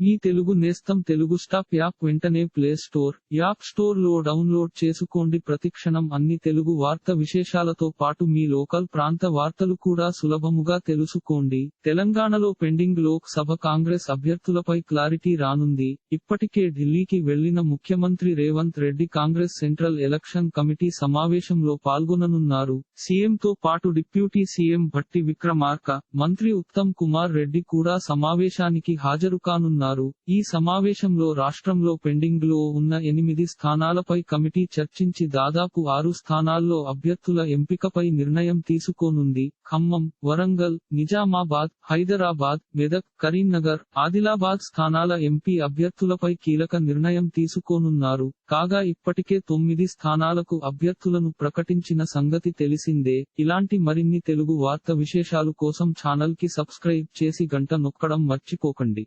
మీ తెలుగు నేస్తం Telugu stop app వెంటనే play store app స్టోర్లో డౌన్లోడ్ చేసుకోండి. ప్రతిక్షణం అన్ని తెలుగు వార్త విశేషాలతో పాటు మీ లోకల్ ప్రాంత వార్తలు కూడా సులభముగా తెలుసుకోండి. తెలంగాణలో పెండింగ్ లోక్ సభ కాంగ్రెస్ అభ్యర్థులపై క్లారిటీ రానుంది. ఇప్పటికే ఢిల్లీకి వెళ్ళిన ముఖ్యమంత్రి Revanth Reddy Congress central election committee సమావేశంలో పాల్గొననున్నారు. సీఎంతో పాటు డిప్యూటీ సీఎం భట్టి విక్రమార్క మంత్రి ఉత్తమ్ కుమార్ రెడ్డి కూడా సమావేశానికి హాజరు కానున్నారు ఈ సమావేశంలో రాష్ట్రంలో పెండింగ్లో ఉన్న ఎనిమిది స్థానాలపై కమిటీ చర్చించి దాదాపు ఆరు స్థానాల్లో అభ్యర్థుల ఎంపికపై నిర్ణయం తీసుకోనుంది. ఖమ్మం వరంగల్ నిజామాబాద్ హైదరాబాద్ మెదక్ కరీంనగర్ ఆదిలాబాద్ స్థానాల ఎంపీ అభ్యర్థులపై కీలక నిర్ణయం తీసుకోనున్నారు. కాగా ఇప్పటికే తొమ్మిది స్థానాలకు అభ్యర్థులను ప్రకటించిన సంగతి తెలిసిందే. ఇలాంటి మరిన్ని తెలుగు వార్త విశేషాలు కోసం ఛానల్కి సబ్స్క్రైబ్ చేసి గంట నొక్కడం మర్చిపోకండి.